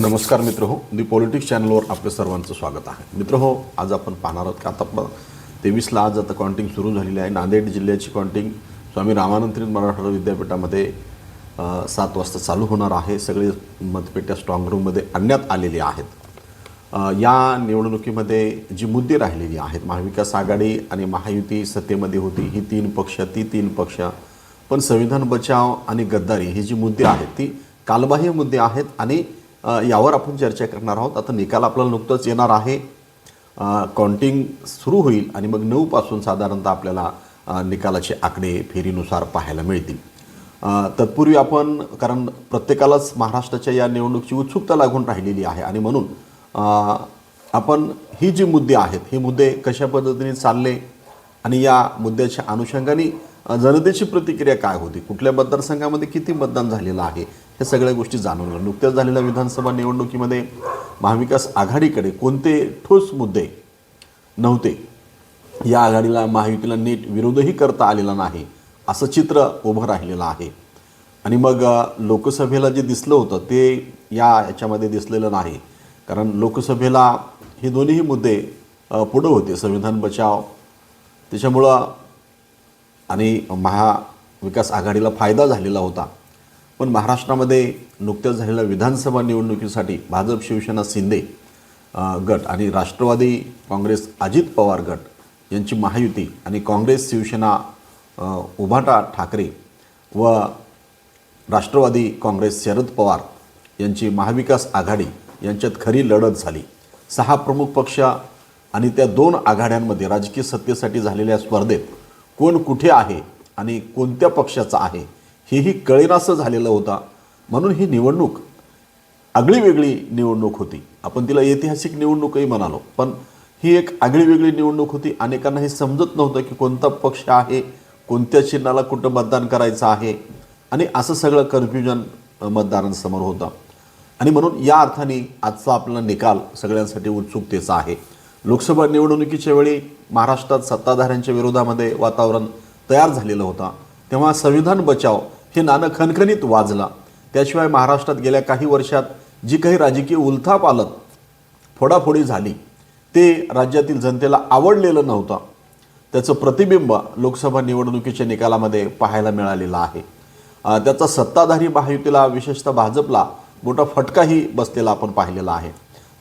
नमस्कार मित्र हो दी पॉलिटिक्स चॅनलवर आपल्या सर्वांचं स्वागत आहे. मित्र हो आज आपण पाहणार आहोत की आता तेवीसला आज आता काउंटिंग सुरू झालेली आहे. नांदेड जिल्ह्याची काउंटिंग स्वामी रामानंद मराठवाडा विद्यापीठामध्ये सात वाजता चालू होणार आहे. सगळे मतपेट्या स्ट्रॉंग रूममध्ये आणण्यात आलेल्या आहेत. या निवडणुकीमध्ये जी मुद्दे राहिलेली आहेत महाविकास आघाडी आणि महायुती सत्तेमध्ये होती ही तीन पक्ष ती तीन पक्ष पण संविधान बचाव आणि गद्दारी ही जी मुद्दे आहेत ती कालबाह्य मुद्दे आहेत आणि यावर आपण चर्चा करणार आहोत. आता निकाल आपल्याला नुकतंच येणार आहे. काउंटिंग सुरू होईल आणि मग नऊपासून साधारणतः आपल्याला निकालाचे आकडे फेरीनुसार पाहायला मिळतील. तत्पूर्वी आपण कारण प्रत्येकालाच महाराष्ट्राच्या या निवडणुकीची उत्सुकता लागून राहिलेली आहे आणि म्हणून आपण ही जी मुद्दे आहेत हे मुद्दे कशा पद्धतीने चालले आणि या मुद्द्याच्या अनुषंगाने जनतेची प्रतिक्रिया काय होती? कुठल्या मतदारसंघामध्ये किती मतदान झालेलं आहे? हे सगळ्या गोष्टी जाणून घेऊ नुकत्याच झालेल्या विधानसभा निवडणुकीमध्ये महाविकास आघाडीकडे कोणते ठोस मुद्दे नव्हते? या आघाडीला महायुतीला नीट विरोधही करता आलेला नाही असं चित्र उभं राहिलेलं आहे. आणि मग लोकसभेला जे दिसलं होतं ते या याच्यामध्ये दिसलेलं नाही. कारण लोकसभेला हे दोन्हीही मुद्दे पुढं होते संविधान बचाव. त्याच्यामुळं आणि महाविकास आघाडीला फायदा झालेला होता. पण महाराष्ट्रामध्ये नुकत्याच झालेल्या विधानसभा निवडणुकीसाठी भाजप शिवसेना शिंदे गट आणि राष्ट्रवादी काँग्रेस अजित पवार गट यांची महायुती आणि काँग्रेस शिवसेना उभाटा ठाकरे व राष्ट्रवादी काँग्रेस शरद पवार यांची महाविकास आघाडी यांच्यात खरी लढत झाली. सहा प्रमुख पक्ष आणि त्या दोन आघाड्यांमध्ये राजकीय सत्तेसाठी झालेल्या स्पर्धेत कोण कुठे आहे आणि कोणत्या पक्षाचा आहे हेही कळेनासं झालेलं होता. म्हणून ही निवडणूक आगळी वेगळी निवडणूक होती. आपण तिला ऐतिहासिक निवडणूकही म्हणालो. पण ही एक आगळी वेगळी निवडणूक होती. अनेकांना हे समजत नव्हतं की कोणता पक्ष आहे कोणत्या चिन्हाला कुठं मतदान करायचं आहे. आणि असं सगळं कन्फ्युजन मतदारांसमोर होतं. आणि म्हणून या अर्थाने आजचा आपला निकाल सगळ्यांसाठी उत्सुकतेचा आहे. लोकसभा निवडणुकीच्या वेळी महाराष्ट्रात सत्ताधाऱ्यांच्या विरोधामध्ये वातावरण तयार झालेलं होतं. तेव्हा संविधान बचाव हे नाणं खणखणीत वाजलं. त्याशिवाय महाराष्ट्रात गेल्या काही वर्षात जी काही राजकीय उलथाप फोडाफोडी झाली ते राज्यातील जनतेला आवडलेलं नव्हतं. त्याचं प्रतिबिंब लोकसभा निवडणुकीच्या निकालामध्ये पाहायला मिळालेलं आहे. त्याचा सत्ताधारी महायुतीला विशेषतः भाजपला मोठा फटकाही बसलेला आपण पाहिलेला आहे.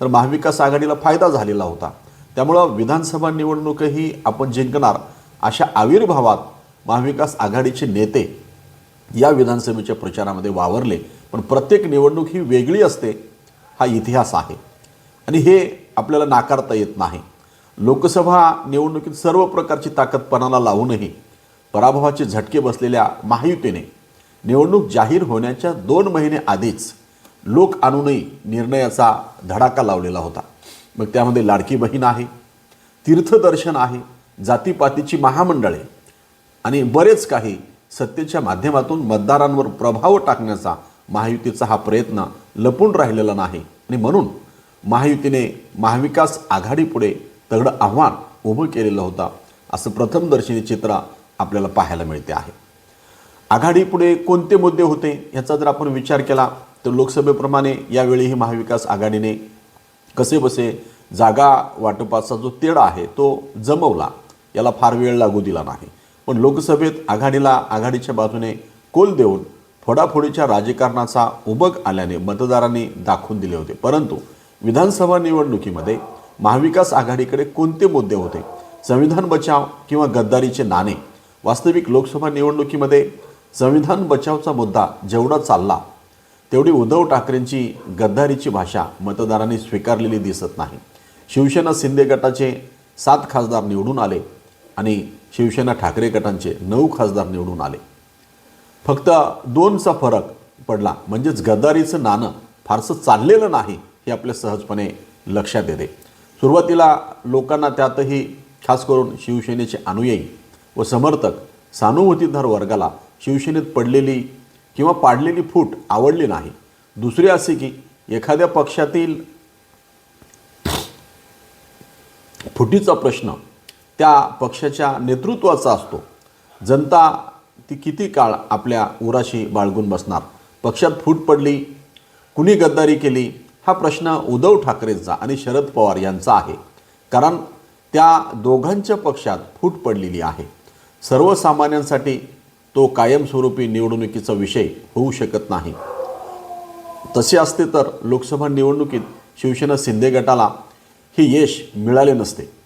तर महाविकास आघाडीला फायदा झालेला होता. त्यामुळं विधानसभा निवडणूकही आपण जिंकणार अशा आविर्भावात महाविकास आघाडीचे नेते या विधानसभेच्या प्रचारामध्ये वावरले पण प्रत्येक निवडणूक ही वेगळी असते हा इतिहास आहे. आणि हे आपल्याला नाकारता येत नाही. लोकसभा निवडणुकीत सर्व प्रकारची ताकद पणाला लावूनही पराभवाचे झटके बसलेल्या महायुतीने निवडणूक जाहीर होण्याच्या दोन महिने आधीच लोक आणूनही निर्णयाचा धडाका लावलेला होता. मग त्यामध्ये लाडकी बहीण आहे तीर्थदर्शन आहे जातीपातीची महामंडळे आणि बरेच काही सत्तेच्या माध्यमातून मतदारांवर प्रभाव टाकण्याचा महायुतीचा हा प्रयत्न लपून राहिलेला नाही. आणि म्हणून महायुतीने महाविकास आघाडीपुढे तगडं आव्हान उभं केलेलं होतं असं प्रथमदर्शनी चित्र आपल्याला पाहायला मिळते आहे. आघाडीपुढे कोणते मुद्दे होते ह्याचा जर आपण विचार केला तर लोकसभेप्रमाणे यावेळीही महाविकास आघाडीने कसे बसे जागा वाटपाचा जो तेढा आहे तो जमवला. याला फार वेळ लागू दिला नाही. पण लोकसभेत आघाडीला आघाडीच्या बाजूने कोल देऊन फोडाफोडीच्या राजकारणाचा उबग आल्याने मतदारांनी दाखवून दिले होते. परंतु विधानसभा निवडणुकीमध्ये महाविकास आघाडीकडे कोणते मुद्दे होते? संविधान बचाव किंवा गद्दारीचे नाणे? वास्तविक लोकसभा निवडणुकीमध्ये संविधान बचावचा मुद्दा जेवढा चालला तेवढी उद्धव ठाकरेंची गद्दारीची भाषा मतदारांनी स्वीकारलेली दिसत नाही. शिवसेना शिंदे गटाचे सात खासदार निवडून आले आणि शिवसेना ठाकरे गटांचे नऊ खासदार निवडून आले. फक्त दोनचा फरक पडला. म्हणजेच गद्दारीचं नाणं फारसं चाललेलं नाही हे आपल्या सहजपणे लक्षात येते. सुरुवातीला लोकांना त्यातही खास करून शिवसेनेचे अनुयायी व समर्थक सानुभूतीधार वर्गाला शिवसेनेत पडलेली किंवा पाडलेली फूट आवडली नाही. दुसरे असे की एखाद्या पक्षातील फुटीचा प्रश्न त्या पक्षाच्या नेतृत्वाचा असतो. जनता ती किती काळ आपल्या उराशी बाळगून बसणार? पक्षात फूट पडली कुणी गद्दारी केली? हा प्रश्न उद्धव ठाकरेंचा आणि शरद पवार यांचा आहे. कारण त्या दोघांच्या पक्षात फूट पडलेली आहे. सर्वसामान्यांसाठी तो कायमस्वरूपी निवडणुकीचा विषय होऊ शकत नाही. तसे असते तर लोकसभा निवडणुकीत शिवसेना शिंदे गटाला हे यश मिळाले नसते.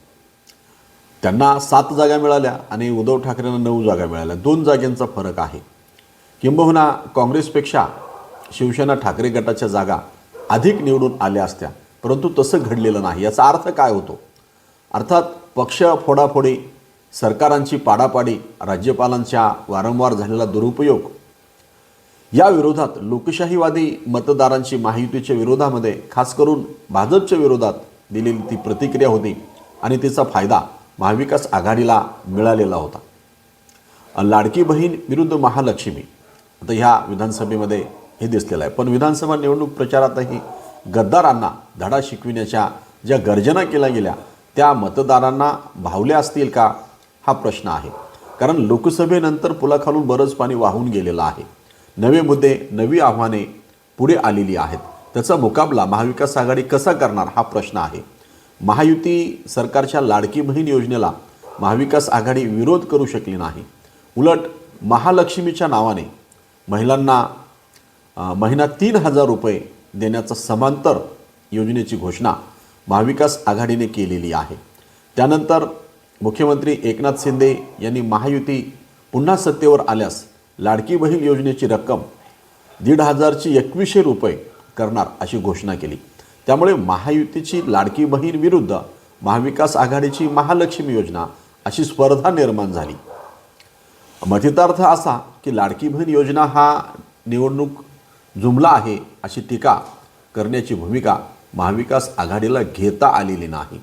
त्यांना सात जागा मिळाल्या आणि उद्धव ठाकरेंना नऊ जागा मिळाल्या. दोन जागेंचा फरक आहे. किंबहुना काँग्रेसपेक्षा शिवसेना ठाकरे गटाच्या जागा अधिक निवडून आल्या असत्या. परंतु तसं घडलेलं नाही. याचा अर्थ काय होतो? अर्थात पक्ष फोडाफोडी सरकारांची पाडापाडी राज्यपालांच्या वारंवार झालेला दुरुपयोग या विरोधात लोकशाहीवादी मतदारांची महायुतीच्या विरोधामध्ये खास करून भाजपच्या विरोधात दिलेली ती प्रतिक्रिया होती आणि तिचा फायदा महाविकास आघाडीला मिळालेला होता. लाडकी बहीण विरुद्ध महालक्ष्मी. आता ह्या विधानसभेमध्ये हे दिसलेलं आहे. पण विधानसभा निवडणूक प्रचारातही गद्दारांना धडा शिकविण्याच्या ज्या गर्जना केल्या गेल्या त्या मतदारांना भावल्या असतील का? हा प्रश्न आहे. कारण लोकसभेनंतर पुलाखालून बरंच पाणी वाहून गेलेलं आहे. नवे मुद्दे नवी आव्हाने पुढे आलेली आहेत. त्याचा मुकाबला महाविकास आघाडी कसा करणार? हा प्रश्न आहे. महायुती सरकारच्या लाडकी बहीण योजनेला महाविकास आघाडी विरोध करू शकली नाही. उलट महालक्ष्मीच्या नावाने महिलांना महिना तीन हजार रुपये देण्याचा समांतर योजनेची घोषणा महाविकास आघाडीने केलेली आहे. त्यानंतर मुख्यमंत्री एकनाथ शिंदे यांनी महायुती पुन्हा सत्तेवर आल्यास लाडकी बहीण योजनेची रक्कम दीड हजारची एकवीसशे रुपये करणार अशी घोषणा केली. त्यामुळे महायुतीची लाडकी बहीण विरुद्ध महाविकास आघाडीची महालक्ष्मी योजना अशी स्पर्धा निर्माण झाली. मथितार्थ असा की लाडकी बहीण योजना हा निवडणूक जुमला आहे अशी टीका करण्याची भूमिका महाविकास आघाडीला घेता आलेली नाही.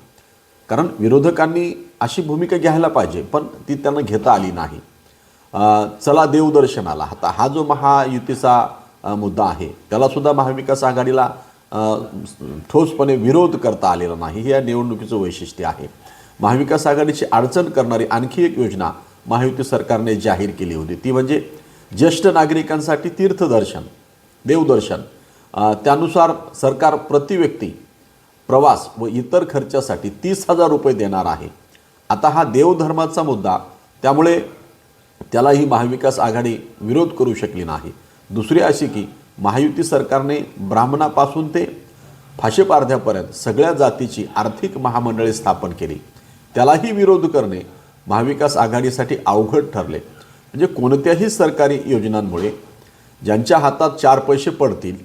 कारण विरोधकांनी अशी भूमिका घ्यायला पाहिजे पण ती त्यांना घेता आली नाही. चला देवदर्शनाला आता हा जो महायुतीचा मुद्दा आहे त्यालासुद्धा महाविकास आघाडीला ठोसपणे विरोध करता आलेला नाही. हे या निवडणुकीचं वैशिष्ट्य आहे. महाविकास आघाडीची अडचण करणारी आणखी एक योजना महायुती सरकारने जाहीर केली होती. ती म्हणजे ज्येष्ठ नागरिकांसाठी तीर्थदर्शन देवदर्शन. त्यानुसार सरकार प्रति व्यक्ती प्रवास व इतर खर्चासाठी तीस हजार रुपये देणार आहे. आता हा देवधर्माचा मुद्दा त्यामुळे त्यालाही महाविकास आघाडी विरोध करू शकली नाही. दुसरी अशी की महायुती सरकारने ब्राह्मणापासून ते फाशेपारध्यापर्यंत सगळ्या जातीची आर्थिक महामंडळे स्थापन केली. त्यालाही विरोध करणे महाविकास आघाडीसाठी अवघड ठरले. म्हणजे कोणत्याही सरकारी योजनांमुळे ज्यांच्या हातात चार पैसे पडतील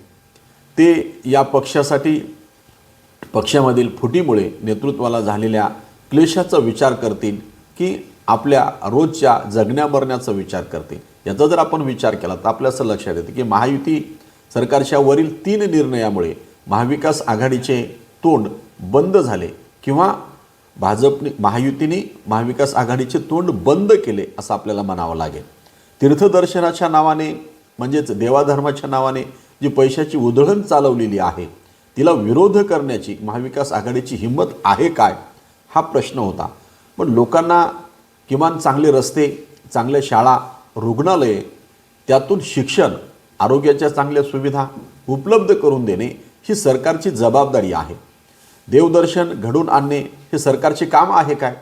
ते या पक्षासाठी पक्षामधील फुटीमुळे नेतृत्वाला झालेल्या क्लेशाचा विचार करतील की आपल्या रोजच्या जगण्या मरण्याचा विचार करते. याचा जर आपण विचार केला तर आपल्या असं लक्षात येतं की महायुती सरकारच्या वरील तीन निर्णयामुळे महाविकास आघाडीचे तोंड बंद झाले किंवा भाजपने महायुतीने महाविकास आघाडीचे तोंड बंद केले असं आपल्याला म्हणावं लागेल. तीर्थदर्शनाच्या नावाने म्हणजेच देवाधर्माच्या नावाने जी पैशाची उधळण चालवलेली आहे तिला विरोध करण्याची महाविकास आघाडीची हिंमत आहे काय? हा प्रश्न होता. पण लोकांना किमान चांगले रस्ते चांगल्या शाळा रुग्णालये त्यातून शिक्षण आरोग्याच्या चांगल्या सुविधा उपलब्ध करून देणे ही सरकारची जबाबदारी आहे. देवदर्शन घडून आणणे हे सरकारचे काम आहे काय?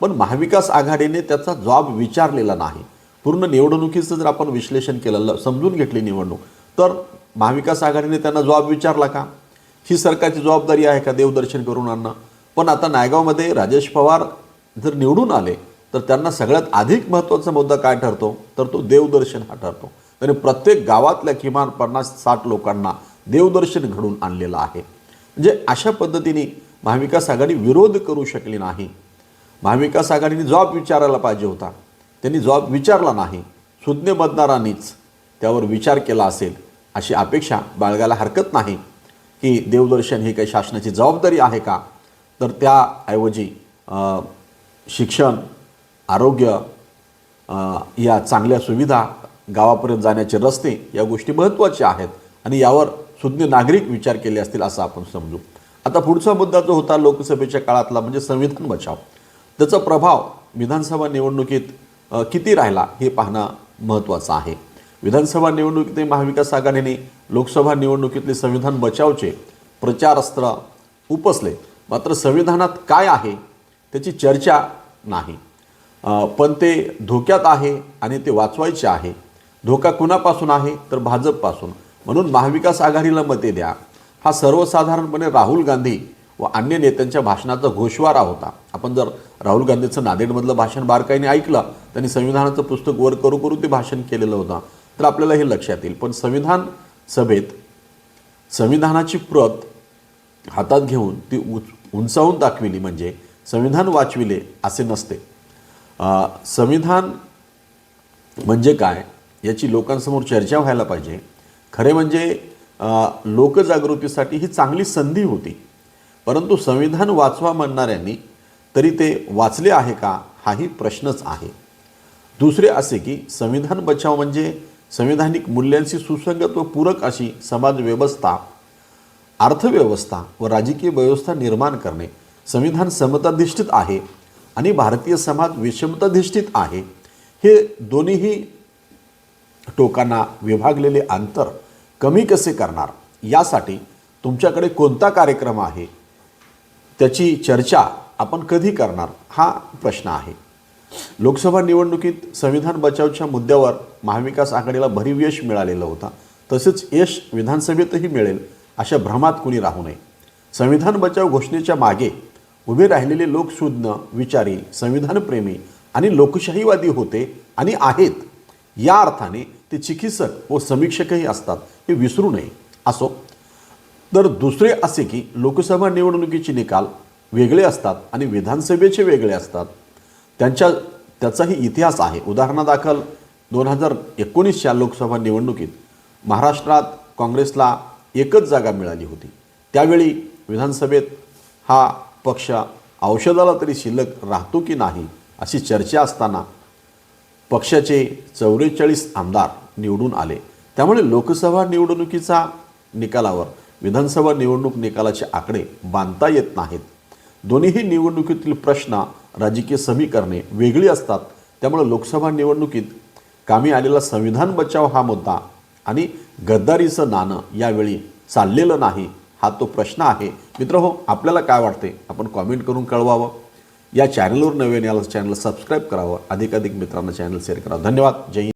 पण महाविकास आघाडीने त्याचा जबाब विचारलेला नाही. पूर्ण निवडणुकीचं जर आपण विश्लेषण केलं समजून घेतली निवडणूक तर महाविकास आघाडीने त्यांना जबाब विचारला का? ही सरकारची जबाबदारी आहे का देवदर्शन करून आणणं? पण आता नायगावमध्ये राजेश पवार जर निवडून आले तर त्यांना सगळ्यात अधिक महत्त्वाचा मुद्दा काय ठरतो? तर तो देवदर्शन हा ठरतो. त्याने प्रत्येक गावातल्या किमान पन्नास साठ लोकांना देवदर्शन घडून आणलेलं आहे. म्हणजे अशा पद्धतीने महाविकास आघाडी विरोध करू शकली नाही. महाविकास आघाडीने जॉब विचारायला पाहिजे होता. त्यांनी जॉब विचारला नाही. सुज्ञ मतदारांनीच त्यावर विचार केला असेल अशी अपेक्षा बाळगायला हरकत नाही. की देवदर्शन ही काही शासनाची जबाबदारी आहे का? तर त्याऐवजी शिक्षण आरोग्य या चांगल्या सुविधा गावापर्यंत जाण्याचे रस्ते या गोष्टी महत्त्वाच्या आहेत आणि यावर सुज्ञ नागरिक विचार केले असतील असं आपण समजू. आता पुढचा मुद्दा जो होता लोकसभेच्या काळातला म्हणजे संविधान बचाव. त्याचा प्रभाव विधानसभा निवडणुकीत किती राहिला हे पाहणं महत्त्वाचं आहे. विधानसभा निवडणुकीत महाविकास आघाडीने लोकसभा निवडणुकीतले संविधान बचावचे प्रचारस्त्र उपसले. मात्र संविधानात काय आहे त्याची चर्चा नाही. पण ते धोक्यात आहे आणि ते वाचवायचे आहे. धोका कुणापासून आहे? तर भाजपपासून. म्हणून महाविकास आघाडीला मते द्या. हा सर्वसाधारणपणे राहुल गांधी व अन्य नेत्यांच्या भाषणाचा घोषवारा होता. आपण जर राहुल गांधीचं नांदेडमधलं भाषण बारकाईने ऐकलं त्यांनी संविधानाचं पुस्तक वर करू करू ते भाषण केलेलं होतं. तर आपल्याला हे लक्षात येईल. पण संविधान सभेत संविधानाची प्रत हातात घेऊन ती उंचावून दाखविली म्हणजे संविधान वाचविले असे नसते. संविधान म्हणजे काय याची लोकांसमोर चर्चा व्हायला पाहिजे. खरे म्हणजे लोकजागृतीसाठी ही चांगली संधी होती. परंतु संविधान वाचवा म्हणणाऱ्यांनी तरी ते वाचले आहे का हाही प्रश्नच आहे. दुसरे असे की संविधान बचाव म्हणजे संविधानिक मूल्यांशी सुसंगत व पूरक अशी समाज व्यवस्था अर्थव्यवस्था व राजकीय व्यवस्था निर्माण करणे. संविधान समताधिष्ठित आहे. आणि भारतीय समाज विषमताधिष्ठित आहे. हे दोन्हीही टोकांना विभागलेले अंतर कमी कसे करणार? यासाठी तुमच्याकडे कोणता कार्यक्रम आहे? त्याची चर्चा आपण कधी करणार? हा प्रश्न आहे. लोकसभा निवडणुकीत संविधान बचावच्या मुद्द्यावर महाविकास आघाडीला भरीव यश मिळालेलं होता. तसेच यश विधानसभेतही मिळेल अशा भ्रमात कुणी राहू नये. संविधान बचाव घोषणेच्या मागे उभे राहिलेले लोकशुद्ध विचारी संविधानप्रेमी आणि लोकशाहीवादी होते आणि आहेत या अर्थाने ते चिकित्सक व समीक्षकही असतात. हे विसरू नये. असो. तर दुसरे असे की लोकसभा निवडणुकीचे निकाल वेगळे असतात आणि विधानसभेचे वेगळे असतात. त्यांच्या त्याचाही इतिहास आहे. उदाहरणादाखल दोन हजार एकोणीसच्या लोकसभा निवडणुकीत महाराष्ट्रात काँग्रेसला एकच जागा मिळाली होती. त्यावेळी विधानसभेत हा पक्ष औषधाला तरी शिल्लक राहतो की नाही अशी चर्चा असताना पक्षाचे चौवेचाळीस आमदार निवडून आले. त्यामुळे लोकसभा निवडणुकीचा निकालावर विधानसभा निवडणूक निकालाचे आकडे बांधता येत नाहीत. दोन्हीही निवडणुकीतील प्रश्न राजकीय समीकरणे वेगळी असतात. त्यामुळे लोकसभा निवडणुकीत कामी आलेला संविधान बचाव हा मुद्दा आणि गद्दारीचं नाणं यावेळी चाललेलं नाही. हा तो प्रश्न आहे. मित्र हो आपल्याला काय वाटते आपण कॉमेंट करून कळवावं. या चॅनलवर नवीन याला चॅनल सबस्क्राईब करावं. अधिकाधिक मित्रांना चॅनल शेअर करावं धन्यवाद. जय